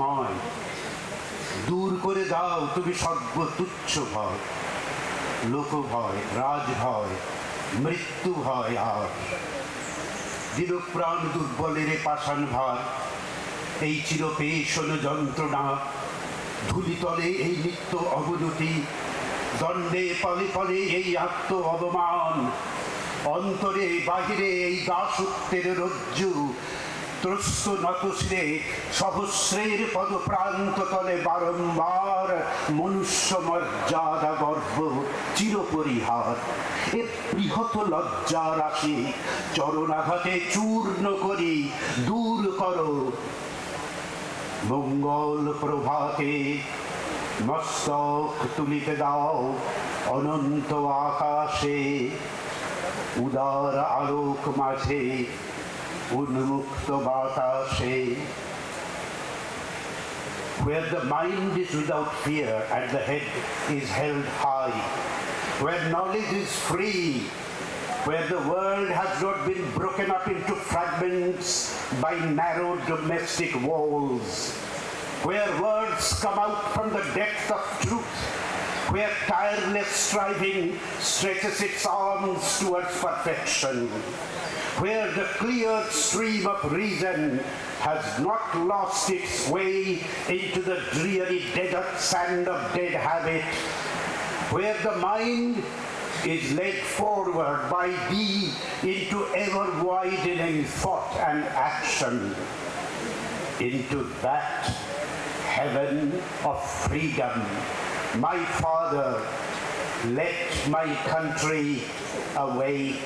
রক্তময় দূর করে দাও তুমি সর্ব তুচ্ছ ভয়। লোক ভয় রাজ ভয় মৃত্যু ভয় আর। দিল প্রাণ দুর্বলের পাষাণ ভার। এই চির চিরপেশন যন্ত্রণা। ধুলিতলে এই নিত্য অবনতি। দণ্ডে পলে পলে এই আত্ম অবমান। অন্তরে বাহিরে এই দাসত্বের রজ্জু। ত্রস্ত নতশ্রে সহস্রের পদপ্রান্ত তলে বারংবার মনুষ্য মর্যাদা গর্ব চিরপরিহার। এ বৃহৎ লজ্জা রাশি চরণাঘাতে চূর্ণ করি দূর করো। মঙ্গল প্রভাতে মস্তক তুলিতে দাও, অনন্ত আকাশে উদার আলোক মাঝে উন্মুক্ত বাতাসে Where the mind is without fear and the head is held high, where knowledge is free, where the world has not been broken up into fragments by narrow domestic walls, where words come out from the depth of truth, where tireless striving stretches its arms towards perfection, where the clear stream of reason has not lost its way into the dreary desert sand of dead habit, where the mind is led forward by thee into ever widening thought and action, into that heaven of freedom. My Father, let my country awake